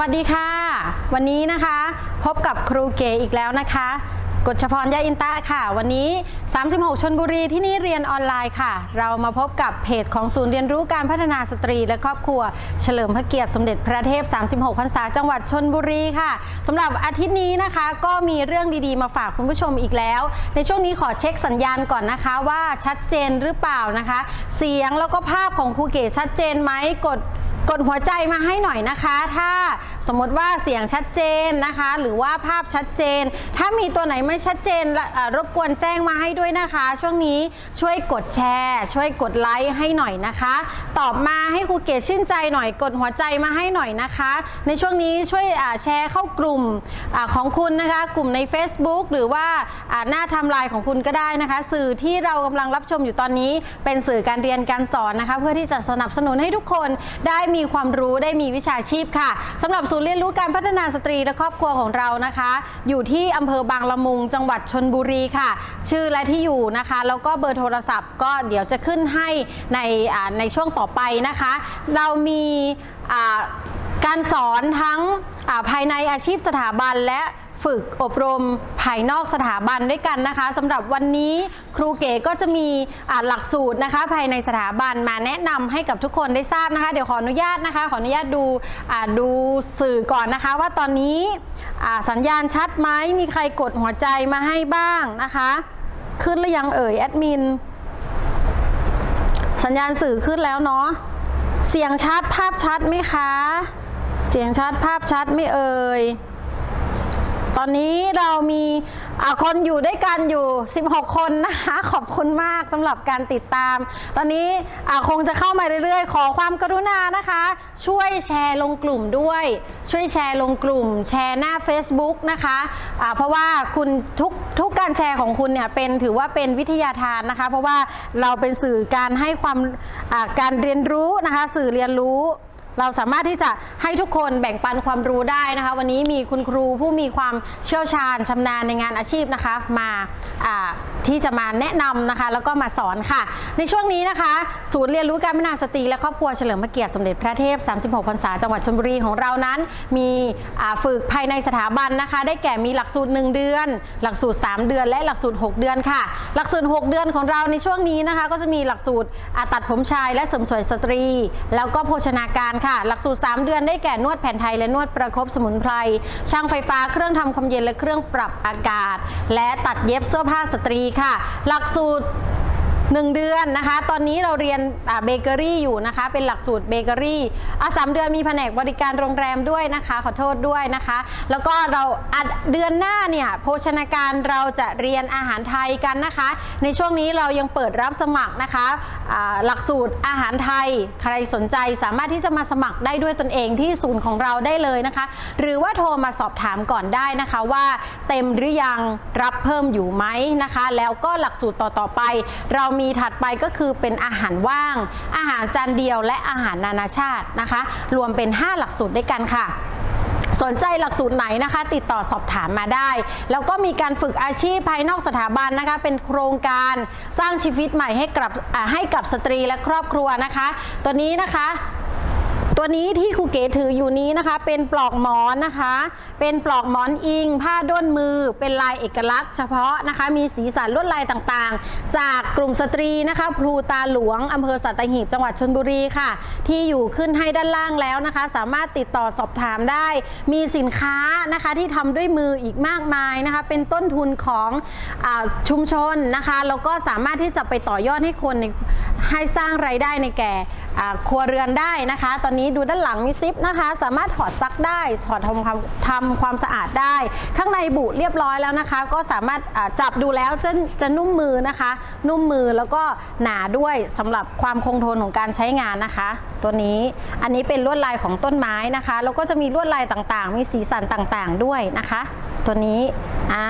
วัสดีค่ะ วันนี้นะคะ พบกับครูเก๋อีกแล้วนะคะกฎชพรยาอินตะค่ะ วันนี้ 36 ชนบุรีที่นี่เรียนออนไลน์ค่ะ เรามาพบกับเพจของศูนย์เรียนรู้การพัฒนาสตรีและครอบครัว เฉลิมพระเกียรติสมเด็จพระเทพ 36 พรรษาจังหวัดชนบุรีค่ะสำหรับอาทิตย์นี้นะคะ ก็มีเรื่องดีๆมาฝากคุณผู้ชมอีกแล้ว ในช่วงนี้ขอเช็คสัญญาณก่อนนะคะ ว่าชัดเจนหรือเปล่านะคะ เสียงแล้วก็ภาพของครูเก๋ชัดเจนไหมกด กดหัวใจมาให้หน่อยนะคะ ถ้าสมมติว่าเสียงชัดเจนนะคะ หรือว่าภาพชัดเจน ถ้ามีตัวไหนไม่ชัดเจนรบกวนแจ้งมาให้ด้วยนะคะ ช่วงนี้ช่วยกดแชร์ ช่วยกดไลค์ให้หน่อยนะคะ ตอบมาให้ครูเกศชื่นใจหน่อย กดหัวใจมาให้หน่อยนะคะ ในช่วงนี้ช่วยแชร์เข้ากลุ่มอของคุณนะคะ กลุ่มใน Facebook หรือว่าหน้าไทำลายของคุณก็ได้นะคะ สื่อที่เรากำลังรับชมอยู่ตอนนี้ เป็นสื่อการเรียนการสอนนะคะ เพื่อที่จะสนับสนุนให้ทุกคนได้มีมีความรู้ได้มีวิชาชีพค่ะสำหรับศูนย์เรียนรู้การพัฒนาสตรีและครอบครัวของเรานะคะ อยู่ที่อำเภอบางละมุง จังหวัดชนบุรีค่ะ ชื่อและที่อยู่นะคะ แล้วก็เบอร์โทรศัพท์ ก็เดี๋ยวจะขึ้นให้ในในช่วงต่อไปนะคะ เรามีการสอนทั้งภายในอาชีพสถาบันและ ฝึกอบรมภายนอกสถาบันด้วยกันนะคะสำหรับวันนี้ครูเก๋ก็จะมีหลักสูตรนะคะ ภายในสถาบันมาแนะนำให้กับทุกคนได้ทราบนะคะ เดี๋ยวขออนุญาตนะคะ ขออนุญาตดูดูสื่อก่อนนะคะ ว่าตอนนี้สัญญาณชัดไหมมีใครกดหัวใจมาให้บ้างนะคะ ขึ้นหรือยังเอ่ยแอดมินสัญญาณสื่อขึ้นแล้วเนาะเสียงชัดภาพชัดไหมคะ เสียงชัดภาพชัดไม่เอ่ย ตอนนี้เรามีคนอยู่ด้วยกันอยู่ 16 คนนะคะ ขอบคุณมากสำหรับการติดตาม ตอนนี้คงจะเข้ามาเรื่อยๆ ขอความกรุณานะคะ ช่วยแชร์ลงกลุ่มด้วย ช่วยแชร์ลงกลุ่ม แชร์หน้า Facebook นะคะอ่าเพราะว่าคุณทุกทุกการแชร์ของคุณเนี่ยเป็นถือว่าเป็นวิทยาทานนะคะ เพราะว่าเราเป็นสื่อการให้ความการเรียนรู้นะคะ สื่อเรียนรู้ เราสามารถที่จะให้ทุกคนแบ่งปันความรู้ได้นะคะ วันนี้มีคุณครูผู้มีความเชี่ยวชาญชำนาญในงานอาชีพนะคะ มาอ่า ที่จะมาแนะนำนะคะ แล้วก็มาสอนค่ะ ในช่วงนี้นะคะ ศูนย์เรียนรู้การพัฒนาสตรีและครอบครัวเฉลิมพระเกียรติสมเด็จพระเทพ 36 พรรษาจังหวัดชลบุรีของเรานั้น มีฝึกภายในสถาบันนะคะ ได้แก่มีหลักสูตร 1 เดือน หลักสูตร 3 เดือน และหลักสูตร 6 เดือนค่ะ หลักสูตร 6 เดือนของเราในช่วงนี้นะคะ ก็จะมีหลักสูตรตัดผมชายและเสริมสวยสตรี แล้วก็โภชนาการค่ะ หลักสูตร 3 เดือนได้แก่นวดแผนไทยและนวดประคบสมุนไพรช่างไฟฟ้าเครื่องทำความเย็นและเครื่องปรับอากาศ และตัดเย็บเสื้อผ้าสตรีค่ะ หลักสูตร หนึ่งเดือนนะคะ ตอนนี้เราเรียนเบเกอรี่อยู่นะคะ เป็นหลักสูตรเบเกอรี่อะสามเดือนมีแผนกบริการโรงแรมด้วยนะคะ ขอโทษด้วยนะคะ แล้วก็เราเดือนหน้าเนี่ยโภชนาการเราจะเรียนอาหารไทยกันนะคะ ในช่วงนี้เรายังเปิดรับสมัครนะคะหลักสูตรอาหารไทย ใครสนใจสามารถที่จะมาสมัครได้ด้วยตนเองที่ศูนย์ของเราได้เลยนะคะ หรือว่าโทรมาสอบถามก่อนได้นะคะว่าเต็มหรือยังรับเพิ่มอยู่ไหมนะคะ แล้วก็หลักสูตรต่อๆไปเรามีถัดไปก็คือเป็นอาหารว่าง อาหารจานเดียวและอาหารนานาชาตินะคะ รวมเป็น 5 หลักสูตรด้วยกันค่ะสนใจหลักสูตรไหนนะคะ ติดต่อสอบถามมาได้ แล้วก็มีการฝึกอาชีพภายนอกสถาบันนะคะ เป็นโครงการสร้างชีวิตใหม่ให้กับให้กับสตรีและครอบครัวนะคะ ตัวนี้นะคะ ตัวนี้ที่ครูเก๋ถืออยู่นี้นะคะ เป็นปลอกหมอนนะคะ เป็นปลอกหมอนอิง ผ้าด้นมือ เป็นลายเอกลักษณ์เฉพาะนะคะ มีสีสันลวดลายต่างๆ จากกลุ่มสตรีนะคะพลูตาหลวงอำเภอสัตหีบจังหวัดชนบุรีค่ะ ที่อยู่ขึ้นให้ด้านล่างแล้วนะคะ สามารถติดต่อสอบถามได้ มีสินค้านะคะที่ทำด้วยมืออีกมากมายนะคะ เป็นต้นทุนของอชุมชนนะคะแล้วก็สามารถที่จะไปต่อยอดให้คนให้สร้างไรายได้ในแก่ครัวเรือนได้นะคะ ตอนนี้ดูด้านหลังมีซิปนะคะ สามารถถอดซักได้ ถอดทำความทำความสะอาดได้ ข้างในบุเรียบร้อยแล้วนะคะ ก็สามารถจับดูแล้วจะจะนุ่มมือนะคะ นุ่มมือแล้วก็หนาด้วยสำหรับความคงทนของการใช้งานนะคะ ตัวนี้อันนี้เป็นลวดลายของต้นไม้นะคะแล้วก็จะมีลวดลายต่างๆ มีสีสันต่างๆด้วยนะคะ ตัวนี้อ่า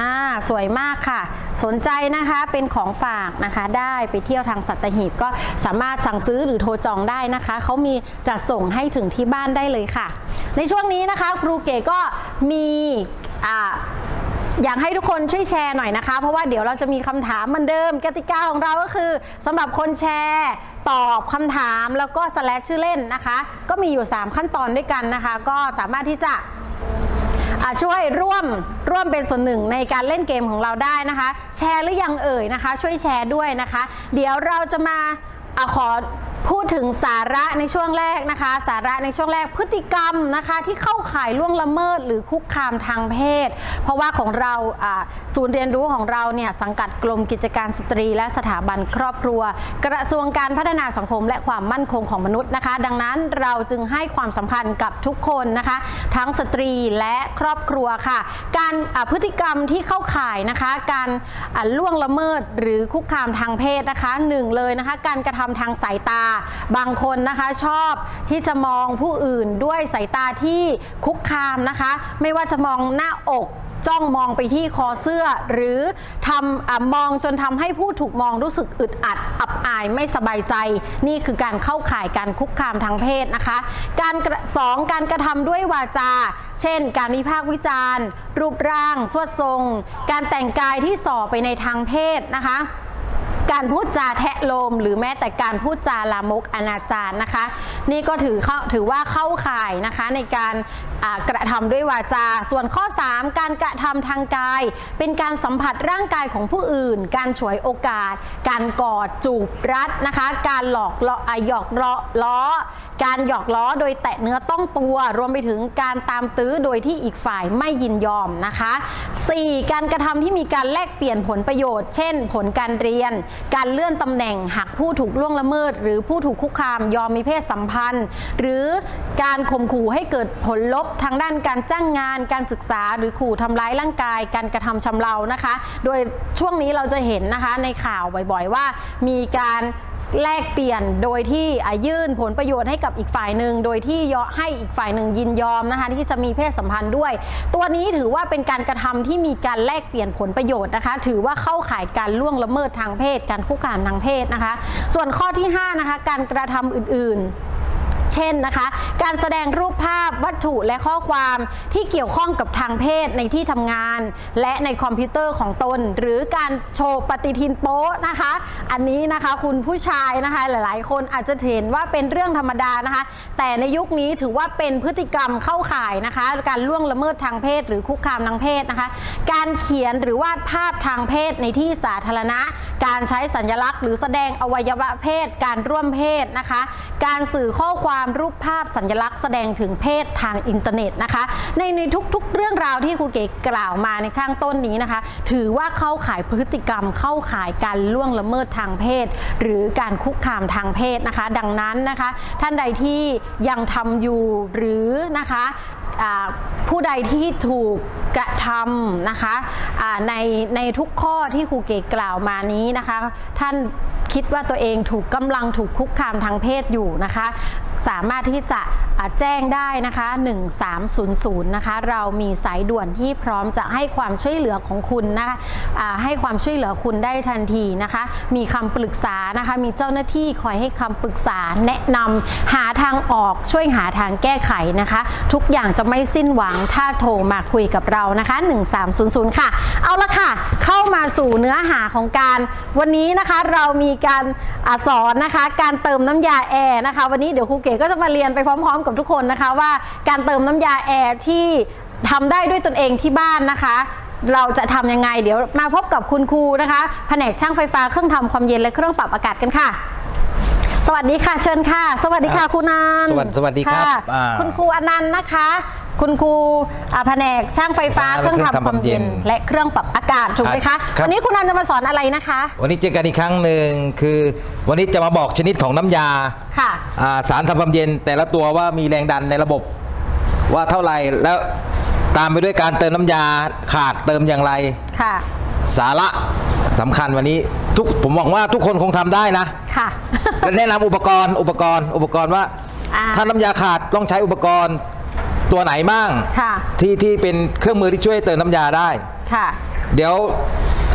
สวยมากค่ะ สนใจนะคะเป็นของฝากนะคะ ได้ไปเที่ยวทางสัตหีบก็สามารถสั่งซื้อหรือโทรจองได้นะคะเขามีจัดส่งให้ถึงที่บ้านได้เลยค่ะ ในช่วงนี้นะคะครูเก๋ก็มีอ่าอยากให้ทุกคนช่วยแชร์หน่อยนะคะ เพราะว่าเดี๋ยวเราจะมีคำถามเหมือนเดิมกติกาของเราก็คือสำหรับคนแชร์ตอบคำถามแล้วก็สแลชชื่อเล่นนะคะ ก็มีอยู่ 3 ขั้นตอนด้วยกันนะคะ ก็สามารถที่จะ ช่วยร่วมร่วมเป็นส่วนหนึ่งในการเล่นเกมของเราได้นะคะ แชร์หรือยังเอ่ยนะคะ ช่วยแชร์ด้วยนะคะ เดี๋ยวเราจะมา อาขอพูดถึงสาระในช่วงแรกนะคะ สาระในช่วงแรกพฤติกรรมนะคะที่เข้าข่ายล่วงละเมิดหรือคุกคามทางเพศ เพราะว่าของเราศูนย์เรียนรู้ของเราเนี่ยสังกัดกรมกิจการสตรี และสถาบันครอบครัว กระทรวงการพัฒนาสังคมและความมั่นคงของมนุษย์นะคะ ดังนั้นเราจึงให้ความสำคัญกับทุกคนนะคะ ทั้งสตรีและครอบครัวค่ะ การพฤติกรรมที่เข้าข่ายนะคะ การล่วงละเมิดหรือคุกคามทางเพศนะคะหนึ่งเลยนะคะ การกระทำทางสายตา บางคนนะคะชอบที่จะมองผู้อื่นด้วยสายตาที่คุกคามนะคะ ไม่ว่าจะมองหน้าอกจ้องมองไปที่คอเสื้อ หรือทำอมองจนทำให้ผู้ถูกมองรู้สึกอึดอัด อับอายไม่สบายใจ นี่คือการเข้าข่ายการคุกคามทางเพศนะคะ การสองการกระทำด้วยวาจา เช่น การวิพากษ์วิจารณ์ รูปร่าง สวดทรง การแต่งกายที่ส่อไปในทางเพศนะคะ การพูดจาแทะโลม หรือแม้แต่การพูดจาลามกอนาจารนะคะ นี่ก็ถือเข้าถือว่าเข้าข่ายนะคะในการกระทำด้วยวาจา ส่วนข้อ 3 การกระทำทางกาย เป็นการสัมผัสร่างกายของผู้อื่น การฉวยโอกาส การกอดจูบรัดนะคะ การหลอกล้ออะหยอกล้อล้อ การหยอกล้อโดยแตะเนื้อต้องตัว รวมไปถึงการตามตื้อโดยที่อีกฝ่ายไม่ยินยอมนะคะ 4. การกระทำที่มีการแลกเปลี่ยนผลประโยชน์ เช่น ผลการเรียน การเลื่อนตำแหน่งหากผู้ถูกล่วงละเมิด หรือผู้ถูกคุกคามยอมมีเพศสัมพันธ์ หรือการข่มขู่ให้เกิดผลลบทางด้านการจ้างงาน การศึกษา หรือขู่ทำร้ายร่างกาย การกระทำชำเรานะคะ โดยช่วงนี้เราจะเห็นนะคะในข่าวบ่อยๆว่ามีการแลกเปลี่ยนโดยที่ยื่นผลประโยชน์ให้กับอีกฝ่ายหนึ่งโดยที่ยอให้อีกฝ่ายหนึ่งยินยอมนะคะที่จะมีเพศสัมพันธ์ด้วย ตัวนี้ถือว่าเป็นการกระทำที่มีการแลกเปลี่ยนผลประโยชน์นะคะ ถือว่าเข้าข่ายการล่วงละเมิดทางเพศ การคุกคามทางเพศนะคะ ส่วนข้อที่5นะคะการกระทำอื่นๆ เช่นนะคะ การแสดงรูปภาพวัตถุและข้อความที่เกี่ยวข้องกับทางเพศในที่ทำงาน และในคอมพิวเตอร์ของตน หรือการโชว์ปฏิทินโป๊ะนะคะ อันนี้นะคะคุณผู้ชายนะคะหลาย ๆ คนอาจจะเห็นว่าเป็นเรื่องธรรมดานะคะ แต่ในยุคนี้ถือว่าเป็นพฤติกรรมเข้าข่ายนะคะ การล่วงละเมิดทางเพศ หรือคุกคามทางเพศนะคะ การเขียนหรือวาดภาพทางเพศในที่สาธารณะ การใช้สัญลักษณ์ หรือแสดงอวัยวะเพศ การร่วมเพศนะคะ การสื่อข้อความตามรูปภาพสัญลักษณ์แสดงถึงเพศทางอินเทอร์เน็ตนะคะ ในในทุกๆ เรื่องราวที่ครูเก๋กล่าวมาในข้างต้นนี้นะคะ ถือว่าเข้าข่ายพฤติกรรมเข้าข่ายการล่วงละเมิดทางเพศ หรือการคุกคามทางเพศนะคะ ดังนั้นนะคะ ท่านใดที่ยังทำอยู่หรือนะคะ ผู้ใดที่ถูกกระทำนะคะในในทุกข้อที่ครูเกกล่าวมานี้นะคะ ท่านคิดว่าตัวเองถูกกำลังถูกคุกคามทางเพศอยู่นะคะ สามารถที่จะแจ้งได้นะคะ 1300 นะคะ เรามีสายด่วนที่พร้อมจะให้ความช่วยเหลือของคุณนะคะให้ความช่วยเหลือคุณได้ทันทีนะคะ มีคำปรึกษานะคะ มีเจ้าหน้าที่คอยให้คำปรึกษาแนะนำหาทางออกช่วยหาทางแก้ไขนะคะ ทุกอย่างจะไม่สิ้นหวังถ้าโทรมาคุยกับเรานะคะ 1300 ค่ะ เอาละค่ะ เข้ามาสู่เนื้อหาของการวันนี้นะคะเรามีการอสอนนะคะ การเติมน้ำยาแอร์นะคะ วันนี้เดี๋ยวครูเก๋ก็จะมาเรียนไปพร้อม ๆ กับทุกคนนะคะว่าการเติมน้ำยาแอร์ที่ทำได้ด้วยตนเองที่บ้านนะคะเราจะทำยังไง เดี๋ยวมาพบกับคุณครูนะคะ แผนกช่างไฟฟ้าเครื่องทำความเย็นและเครื่องปรับอากาศกันค่ะ สวัสดีค่ะเชิญค่ะ สวัสดีค่ะอ่าคุณนันท์สวัสสวัสดีครับะอ่าคุณครูอนันต์นะคะ คุณครูอ่าแผนกช่างไฟฟ้าเครื่องทำความเย็นและเครื่องปรับอากาศถูกไหมคะครับ วันนี้คุณนันท์จะมาสอนอะไรนะคะ วันนี้เจอกันอีกครั้งหนึ่งคือ วันนี้จะมาบอกชนิดของน้ำยาค่ะ อ่าสารทำความเย็น แต่ละตัวว่ามีแรงดันในระบบ ว่าเท่าไหร่แล้วตามไปด้วยการเติมน้ำยาขาดเติมอย่างไร ค่ะ สาระ สำคัญวันนี้ทุกผมหวังว่าทุกคนคงทำได้นะค่ะ และแนะนำอุปกรณ์อุปกรณ์ อุปกรณ์ว่า อ่า ถ้าน้ำยาขาดต้องใช้อุปกรณ์ตัวไหนบ้าง ค่ะ ที่ที่เป็นเครื่องมือที่ช่วยเติมน้ำยาได้ ค่ะ เดี๋ยว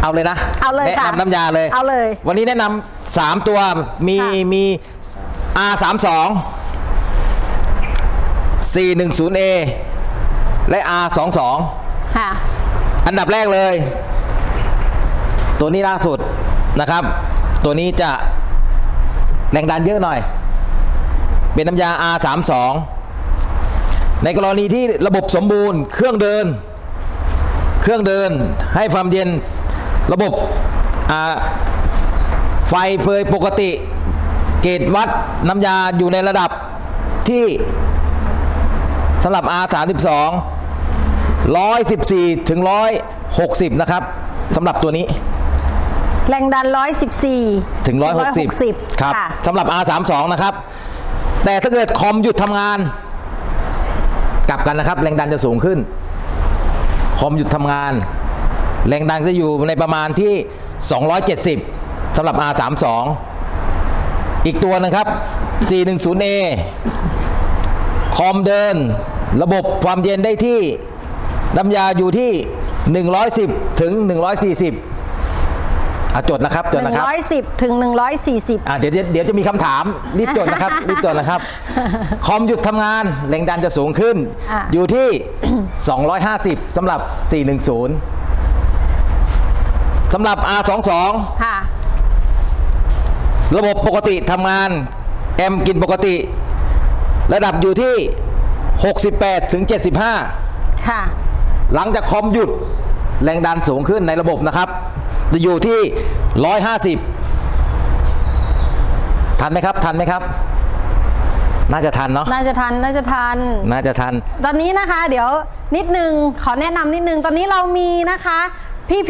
เอาเลยนะเอาเลยแนะค่ะนำน้ำยาเลย เอาเลยวันนี้แนะนำสามตัวมีค่ะ มี R 3 2 4 1 0 A และ R 2 2ค่ะ อันดับแรกเลย ตัวนี้ล่าสุดนะครับ ตัวนี้จะแรงดันเยอะหน่อย เป็นน้ำยา R32 ในกรณีที่ระบบสมบูรณ์เครื่องเดิน เครื่องเดินให้ความเย็นระบบไฟเฟยปกติ เกจวัดน้ำยาอยู่ในระดับที่สำหรับ R32 114 ถึง 160 นะครับสำหรับตัวนี้ แรงดัน 114 ถึง 160 ครับค่ะสำหรับ R32 นะครับ แต่ถ้าเกิดคอมหยุดทำงาน กลับกันนะครับ แรงดันจะสูงขึ้น คอมหยุดทำงาน แรงดันจะอยู่ในประมาณที่ 270สำหรับ R32 อีกตัวหนะครับ 410A คอมเดิน ระบบความเย็นได้ที่น้ำยาอยู่ที่ 110 ถึง 140 อะจดนะครับจดนะครับ 110 ถึง 140 อะเดี๋ยวจะเดี๋ยวจะมีคำถามรีบจดนะครับ รีบจดนะครับ คอมหยุดทำงานแรงดันจะสูงขึ้น อะ อยู่ที่ 250สำหรับ 410สำหรับ R22 ค่ะ ระบบปกติทำงานแอมป์กินปกติ ระดับอยู่ที่ 68ถึง75 ค่ะ หลังจากคอมหยุดแรงดันสูงขึ้นในระบบนะครับจะ อยู่ที่ 150 ทันไหมครับ ทันไหมครับ น่าจะทันเนาะ น่าจะทัน น่าจะทัน น่าจะทัน ตอนนี้นะคะ เดี๋ยวนิดนึง ขอแนะนำนิดนึง ตอนนี้เรามีนะคะ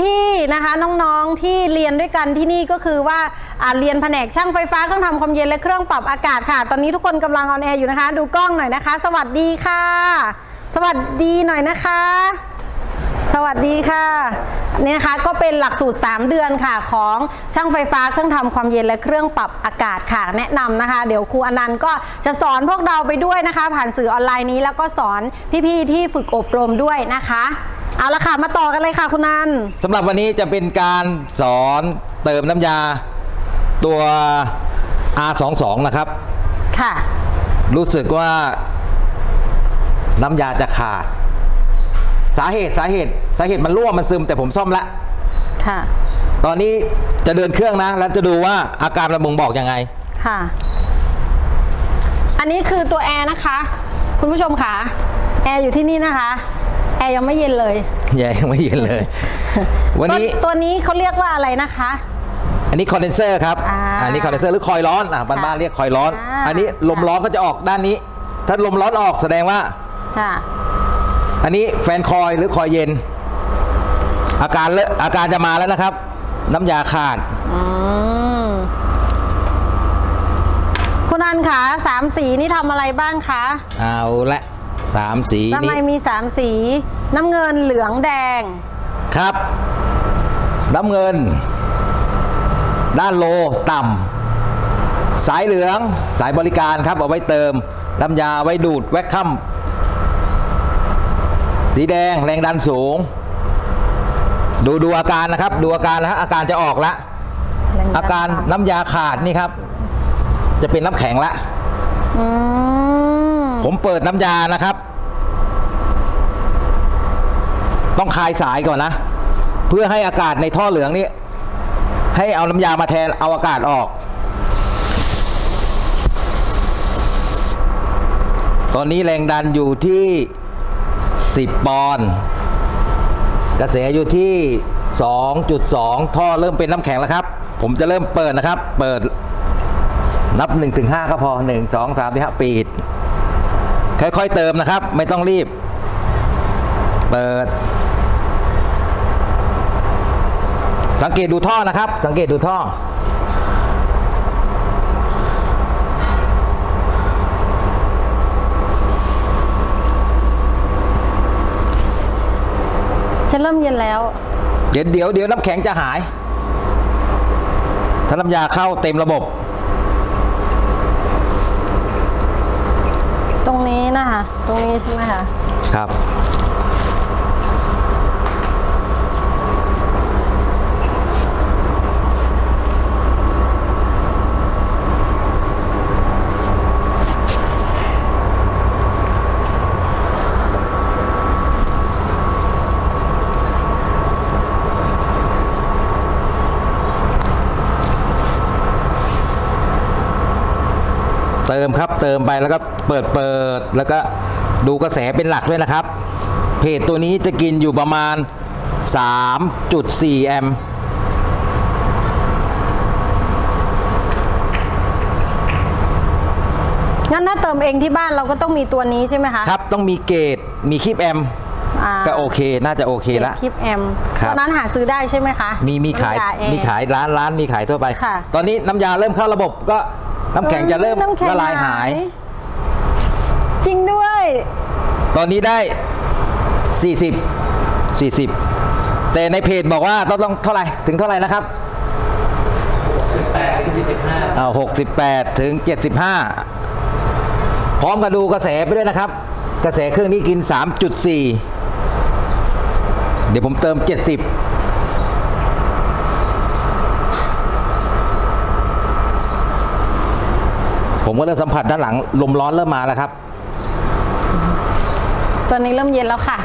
พี่ๆ นะคะน้องๆ ที่เรียนด้วยกันที่นี่ก็คือว่าอ่าเรียนแผนกช่างไฟฟ้าเครื่องทำความเย็นและเครื่องปรับอากาศค่ะ ตอนนี้ทุกคนกำลังออนแอร์อยู่นะคะ ดูกล้องหน่อยนะคะ สวัสดีค่ะ สวัสดีหน่อยนะคะ สวัสดีค่ะนี่นะคะก็เป็นหลักสูตร 3 เดือนค่ะของช่างไฟฟ้าเครื่องทำความเย็นและเครื่องปรับอากาศค่ะ แนะนำนะคะ เดี๋ยวครูอนันต์ก็จะสอนพวกเราไปด้วยนะคะ ผ่านสื่อออนไลน์นี้แล้วก็สอนพี่ๆที่ฝึกอบรมด้วยนะคะ เอาละค่ะมาต่อกันเลยค่ะคุณนันท์สำหรับวันนี้จะเป็นการสอนเติมน้ำยาตัว R22 นะครับ ค่ะ รู้สึกว่าน้ำยาจะขาด สาเหตุสาเหตุสาเหตุมันรั่วมันซึมแต่ผมซ่อมละ ค่ะ ตอนนี้จะเดินเครื่องนะ แล้วจะดูว่าอาการระบ่งบอกยังไง ค่ะ อันนี้คือตัวแอร์นะคะ คุณผู้ชมค่ะ แอร์อยู่ที่นี่นะคะ แอร์ยังไม่เย็นเลยแย่ยังไม่เย็นเลย วันนี้ตัวตัวนี้เขาเรียกว่าอะไรนะคะ อันนี้คอนเดนเซอร์ครับอ่าอันนี้คอนเดนเซอร์หรือคอยล์ร้อนอะบ้านบ้านค่ะเรียกคอยล์ร้อน อ่า อันนี้ลมร้อนก็จะออกด้านนี้ ถ้าลมร้อนออกแสดงว่า ค่ะ อันนี้แฟนคอยล์หรือคอยล์เย็น อาการเลอะอาการจะมาแล้วนะครับ น้ำยาขาด อืมคุณอันคะสามสีนี่ทำอะไรบ้างคะเอาละสามสีทำไมนี้มีสามสี น้ำเงินเหลืองแดง ครับ น้ำเงิน ด้านโลต่ำสายเหลืองสายบริการครับเอาไว้เติมน้ำยาไว้ดูดแวคคัม สีแดงแรงดันสูง ดูดูอาการนะครับ ดูอาการนะฮะอาการจะออกละ อาการน้ำยาขาดนี่ครับ จะเป็นน้ำแข็งละอืมผมเปิดน้ำยานะครับ ต้องคลายสายก่อนนะ เพื่อให้อากาศในท่อเหลืองนี้ให้เอาน้ำยามาแทนเอาอากาศออก ตอนนี้แรงดันอยู่ที่ 10 ปอนด์กระแสอยู่ที่ 2.2 ท่อเริ่มเป็นน้ำแข็งแล้วครับ ผมจะเริ่มเปิดนะครับ เปิดนับ1ถึง5ก็พอ 1 2 3 4 5 ปิด ค่อยๆเติมนะครับ ไม่ต้องรีบ เปิด สังเกตดูท่อนะครับ สังเกตดูท่อ ฉันเริ่มเย็นแล้ว เดี๋ยวเดี๋ยวเดี๋ยวน้ำแข็งจะหาย ถ้าน้ำยาเข้าเต็มระบบ ตรงนี้นะคะ ตรงนี้ใช่ไหมคะ ครับ เติมครับเติมไปแล้วก็เปิดเปิดแล้วก็ดูกระแสเป็นหลักด้วยนะครับ เพจตัวนี้จะกินอยู่ประมาณ 3.4 แอมป์งั้นถ้าเติมเองที่บ้านเราก็ต้องมีตัวนี้ใช่ไหมคะครับต้องมีเกจมีคลิปแอมป์อ่าก็โอเคน่าจะโอเคละ คลิปแอมครับ ตอนนั้นหาซื้อได้ใช่ไหมคะมีมีขายน้ำแอร์มีขายร้านร้านมีขายทั่วไป ค่ะ ตอนนี้น้ำยาเริ่มเข้าระบบก็ น้ำแข็งจะเริ่มน้ำแข็งละลายหาย จริงด้วย ตอนนี้ได้ 40 40 แต่ในเพจบอกว่าต้องต้องเท่าไหร่ถึงเท่าไหร่นะครับ68ถึง75อ่า68 ถึง 75 พร้อมกับดูกระแสไปด้วยนะครับ กระแสเครื่องนี้กิน 3.4 เดี๋ยวผมเติม 70 ผมก็เริ่มสัมผัสด้านหลังลมร้อนเริ่มมาแล้วครับ ตอนนี้เริ่มเย็นแล้วค่ะ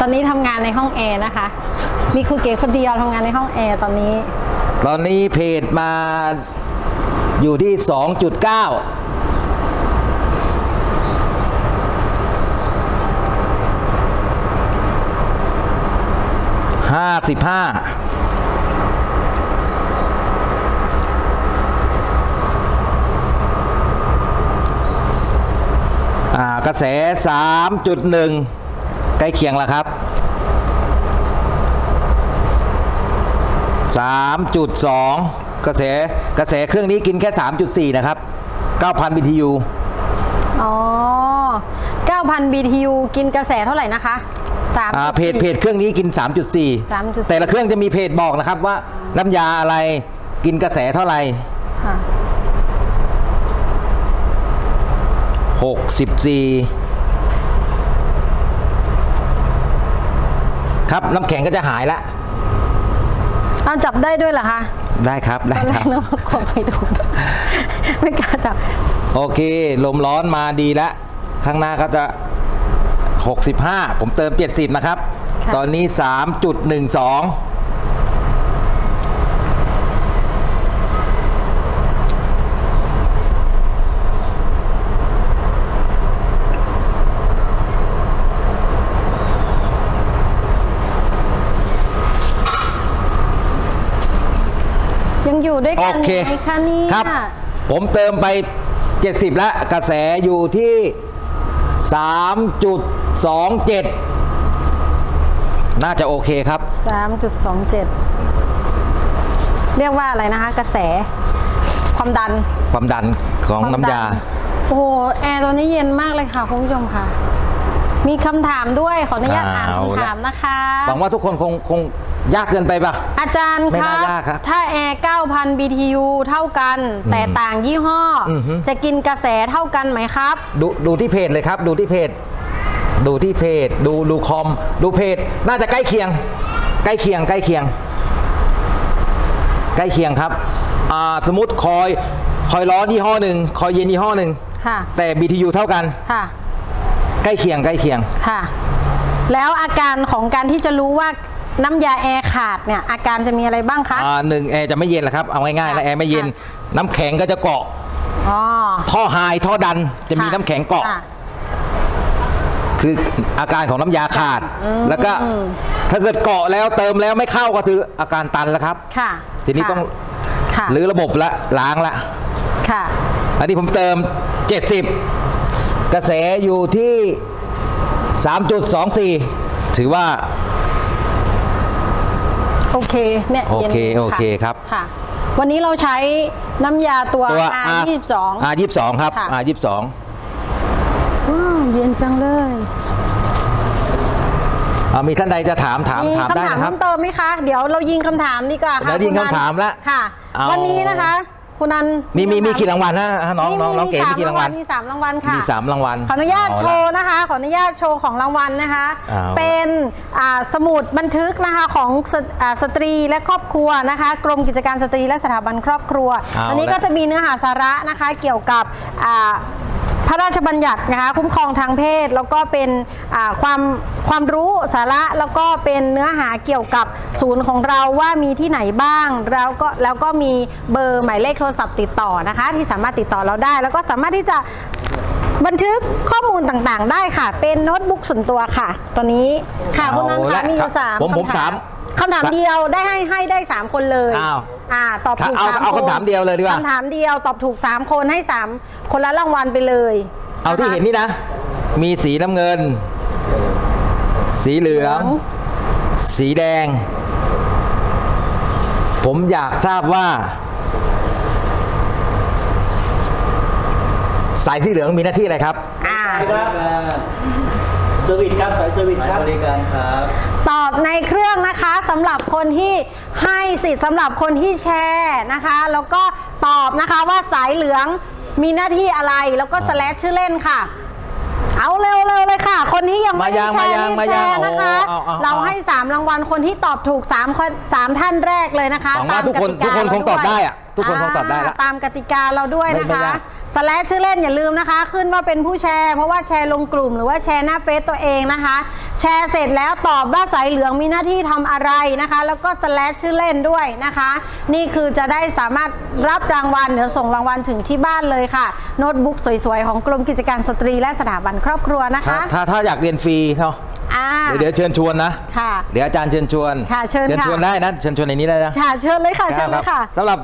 ตอนนี้ทำงานในห้องแอร์นะคะ มีครูเก๋คนเดียวทำงานในห้องแอร์ตอนนี้ ตอนนี้เพจมาอยู่ที่สองจุดเก้าห้าสิบห้า กระแส 3.1 ใกล้เคียงแล้วครับ 3.2 กระแสกระแสเครื่องนี้กินแค่ 3.4 นะครับ 9,000 BTU อ๋อ 9,000 BTU กินกระแสเท่าไหร่นะคะ3อ่าเพจเพจเครื่องนี้กิน 3.4 3.4 แต่ละเครื่องจะมีเพจบอกนะครับว่าน้ำยาอะไรกินกระแสเท่าไหร่ค่ะ 64ครับน้ำแข็งก็จะหายละเอาจับได้ด้วยเหรอคะได้ครับตได้อนแรครักบนึกว่ากลัวไม่ถูกไม่กล้าจับโอเค ลมร้อนมาดีแล้วข้างหน้าก็จะ 65 ผมเติม 70 นะครับค่ะตอนนี้ 3.12 ยังอยู่ด้วยโอกันเคไหมคะเนี่ยครับ ผมเติมไป 70 แล้ว กระแสอยู่ที่ 3.27 น่าจะโอเคครับ3.27เรียกว่าอะไรนะคะ กระแส ความดันความดันของความน้ำยา ดัโอ้โหแอร์ตัวนี้เย็นมากเลยค่ะคุณผู้ชมค่ะ มีคำถามด้วยขออนุญาตอ่านเอาละ คำถามนะคะ หวังว่าทุกคนคงคง ยากเกินไปปะ อาจารย์ไม่คน่ารับ ยากครับถ้าแอร์9,000 BTU เท่ากัน แต่ต่างยี่ห้อออฮึ จะกินกระแสเท่ากันไหมครับ ดูดูที่เพจเลยครับ ดูที่เพจ ดูที่เพจ ดูดูคอม ดูเพจ น่าจะใกล้เคียง ใกล้เคียง ใกล้เคียง ใกล้เคียงครับอ่าสมมติคอยคอยร้อนยี่ห้อหนึ่งคอยเย็นยี่ห้อหนึ่งค่ะ แต่ BTU เท่ากัน ค่ะ ใกล้เคียง ใกล้เคียง ค่ะ แล้วอาการของการที่จะรู้ว่า น้ำยาแอร์ขาดเนี่ยอาการจะมีอะไรบ้างคะ อ่าหนึ่งแอร์จะไม่เย็นแหละครับเอาง่ายๆนะค่ะแอร์ไม่เย็นค่ะน้ำแข็งก็จะเกาะ อ๋อท่อไฮท่อดันจะมีค่น้ำแข็งเกาะ ค่ คืออาการของน้ำยาขาดแล้วก็อืม ถ้าเกิดเกาะแล้วเติมแล้วไม่เข้าก็คืออาการตันแล้วครับ ค่ะทีนี้ต้องค่ะหรือระบบละล้างละ ค่ะ อันนี้ผมเติม 70 กระแสอยู่ที่ 3.24 ถือว่า โอเคเนี่ยโอเคย็นโอเคครับ ค่ะ วันนี้เราใช้น้ำยาตัว ตัว R22 R22 ครับ ค่ะ R22 ว้าวเย็นจังเลยอ่ามีท่านใดจะถามถามมีถามได้คำถามนะครับ เพิ่มเติมไหมคะ เดี๋ยวเรายิงคำถามดีกว่าค่ะเดี๋ยวยิงณนันคำถามละค่ะ เอา วันนี้นะคะ คุณนันมีมีมีคำถกี่รางวัลนะน้องน้องน้องเก๋มีกี่รางวัล มีสามรางวัลค่ะมีสามรางวัล ขออนุญาตเละโชว์นะคะ ขออนุญาตโชว์ของรางวัลนะคะเอาละเป็นอ่าสมุดบันทึกนะคะของสอ่าสตรีและครอบครัวนะคะ กรมกิจการสตรีและสถาบันครอบครัวเอาอันนี้ละก็จะมีเนื้อหาสาระนะคะเกี่ยวกับอ่าภ ระราชบัญญัตินะคะคุ้มครองทางเพศ แล้วก็เป็นอ่าความความรู้สาระแล้วก็เป็นเนื้อหาเกี่ยวกับศูนย์ของเราว่ามีที่ไหนบ้าง แล้วก็แล้วก็มีเบอร์หมายเลขโทรศัพท์ติดต่อนะคะ ที่สามารถติดต่อเราได้ แล้วก็สามารถที่จะบันทึกข้อมูลต่างๆ ได้ค่ะ เป็นโน้ตบุ๊กส่วนตัวค่ะ ตัวนี้ค่ะคุณนันเอาค่ะละมีอครัยู่บสามผมผมคำถามถามคำถามเดียวได้ให้ให้ได้สามคนเลยอ้าว อ่าตอบถูกเอาสามเอาคนคำถามเดียวเลยดีกว่า คำถามเดียวตอบถูก3คนให้3คนละรางวัลไปเลยเอาที่เห็นนี่นะ มีสีน้ำเงิน สีเหลือง สีแดง ผมอยากทราบว่า สายสีเหลืองมีหน้าที่อะไรครับ อ่าครับเซอร์วิสครับสายเซอร์วิสครับบริการครับ ตอบในเครื่องนะคะสำหรับคนที่ ให้สิทธิ์สำหรับคนที่แชร์นะคะ แล้วก็ตอบนะคะว่าสายเหลืองมีหน้าที่อะไรแล้วก็สแลชชื่อเล่นค่ะ เอาเร็วๆเลยค่ะ คนที่ยังไม่ได้แชร์มายังรีบมาแชยังร์นะคะ โอ้เอาเอาเอา เราให้ 3 รางวัลคนที่ตอบถูก3คนสามท่านแรกเลยนะคะหวังว่าตามทุกคนติาทุกคนคงตอบเราวยได้อะทุกคนคงตอบได้ละาตามกติกาเราด้วยไม่นะไม่คะ ยาก สแลชชื่อเล่นอย่าลืมนะคะ ขึ้นว่าเป็นผู้แชร์เพราะว่าแชร์ลงกลุ่มหรือว่าแชร์หน้าเฟซตัวเองนะคะ แชร์เสร็จแล้วตอบว่าสายเหลืองมีหน้าที่ทำอะไรนะคะ แล้วก็สแลชชื่อเล่นด้วยนะคะ นี่คือจะได้สามารถรับรางวัลเดี๋ยวส่งรางวัลถึงที่บ้านเลยค่ะ โน้ตบุ๊กสวยๆ ของกรมกิจการสตรีและสถาบันครอบครัวนะถ้าคะ ถ้าถ้าอยากเรียนฟรีเนาะอ่าเดี๋ยวเดี๋ยวเชิญชวนนะค่ะเดี๋ยวอาจารย์เชิญชวนค่ะเชิญญค่ะชวนได้นะ เชิญชวนในนี้ได้นะค่ะเชิญเลยค่ะ เชิญเลยค่ะสำหรับ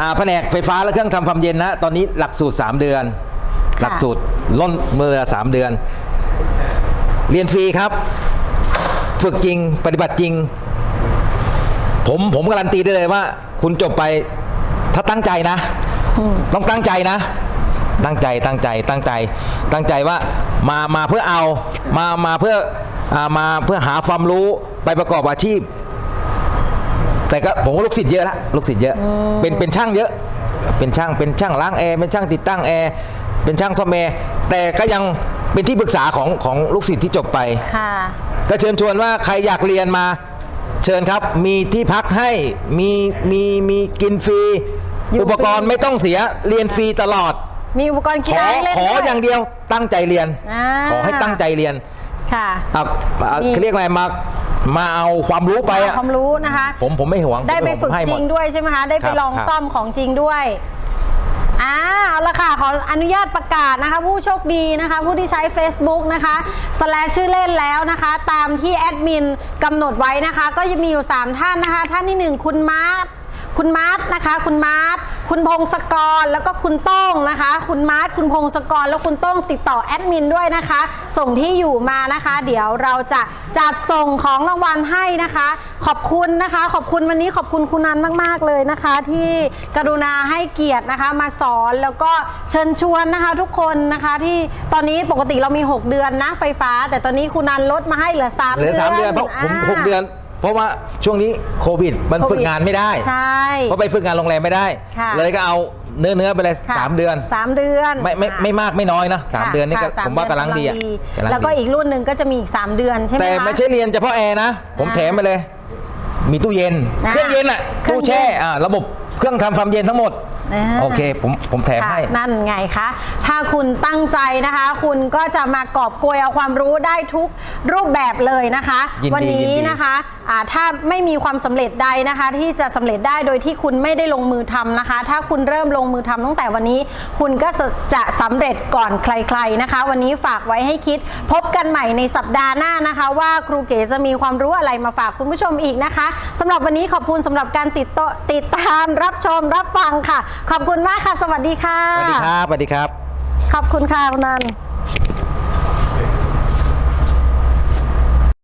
อ่าแผนกไฟฟ้าและเครื่องทำความเย็นนะ ตอนนี้หลักสูตร 3 เดือน หลักสูตรล้นมือละสามเดือน เรียนฟรีครับ ฝึกจริงปฏิบัติจริง ผมผมการันตีได้เลยว่า คุณจบไปถ้าตั้งใจนะ ต้องตั้งใจนะ ตั้งใจตั้งใจตั้งใจ ตั้งใจว่ามามาเพื่อเอามามาเพื่ออามาเพื่อหาความรู้ไปประกอบอาชีพ แต่ก็ผมว่าลูกศิษย์เยอะละลูกศิษย์เยอะ เป็นเป็นช่างเยอะ เป็นช่างเป็นช่างล้างแอร์เป็นช่างติดตั้งแอร์เป็นช่างซ่อมแอร์แต่ก็ยังเป็นที่ปรึกษาของของลูกศิษย์ที่จบไป ค่ะ ก็เชิญชวนว่าใครอยากเรียนมา เชิญครับมีที่พักให้มีมีมีกินฟรีอยู่ อุปกรณ์ไม่ต้องเสียเรียนฟรีตลอด มีอุปกรณ์ขกีอฬาให้เล่นขอด้วยอย่างเดียวตั้งใจเรียน อ่า ขอให้ตั้งใจเรียนค่ะ อะอะนี่ เขาเรียกอะไรมา มาเอาความรู้ไปอะความรู้นะคะ ผมผมไม่หวงได้ไปผมฝึกให้หจมริงด้วยใช่ไหมคะได้ไปครับลองครับซ่อมของจริงด้วยอ่าเอาละค่ะขออนุญาตประกาศนะคะ ผู้โชคดีนะคะ ผู้ที่ใช้ Facebook นะคะสแลชชื่อเล่นแล้วนะคะ ตามที่แอดมินกำหนดไว้นะคะ ก็จะมีอยู่ 3 ท่านนะคะ ท่านที่ 1 คุณมาร์ท คุณมาร์ทนะคะ คุณมาร์ทคุณพงศกรแล้วก็คุณโต้งนะคะ คุณมาร์ทคุณพงศกรแล้วคุณโต้งติดต่อแอดมินด้วยนะคะ ส่งที่อยู่มานะคะ เดี๋ยวเราจะจัดส่งของรางวัลให้นะคะ ขอบคุณนะคะ ขอบคุณวันนี้ขอบคุณคุณนันมาก ๆ เลยนะคะ ที่กรุณาให้เกียรตินะคะ มาสอนแล้วก็เชิญชวนนะคะ ทุกคนนะคะที่ตอนนี้ปกติเรามี 6 เดือนนะไฟฟ้า แต่ตอนนี้คุณนันลดมาให้เหลือ3เหลือสามเดือนเพราะผมหกเดือน เพราะว่าช่วงนี้โควิดมันโควิดฝึกงานไม่ได้ใช่ เพราะไปฝึกงานโรงแรมไม่ได้ ค่ะเลยก็เอาเนื้อเนื้อๆไปเลยค่ะสามเดือน สามเดือนไม่ไม่อะไม่มากไม่น้อยนะสามค่ะเดือนนี่ก็ค่ะสผมว่าเดือนกำลังดีอะกำลังแล้วก็ดีอีกรุ่นหนึ่งก็จะมีอีก3เดือนใช่ไหมแต่คะ ไม่ใช่เรียนเฉพาะแอร์นะ ผมอ่าแถมไปเลย มีตู้เย็น อ่าเครื่องเย็นอะเครื่อตู้งเย็นแช่อ่าระบบเครื่องทำความเย็นทั้งหมด อ่า โอเค ผมผมแถมค่ะให้ นั่นไงคะ ถ้าคุณตั้งใจนะคะ คุณก็จะมากอบโกยเอาความรู้ได้ทุกรูปแบบเลยนะคะ ยินดีวันี้ยินดีนะคะอ่าถ้าไม่มีความสำเร็จใดนะคะ ที่จะสำเร็จได้โดยที่คุณไม่ได้ลงมือทำนะคะ ถ้าคุณเริ่มลงมือทำตั้งแต่วันนี้ คุณก็จะสำเร็จก่อนใคร ๆนะคะ วันนี้ฝากไว้ให้คิด พบกันใหม่ในสัปดาห์หน้านะคะ ว่าครูเก๋จะมีความรู้อะไรมาฝากคุณผู้ชมอีกนะคะสำหรับวันนี้ขอบคุณสำหรับการติดต่อติดตามรับชมรับฟังค่ะ ขอบคุณมากค่ะ สวัสดีค่ะสวัสดีครับสวัสดีครับ ขอบคุณค่ะคุณนัน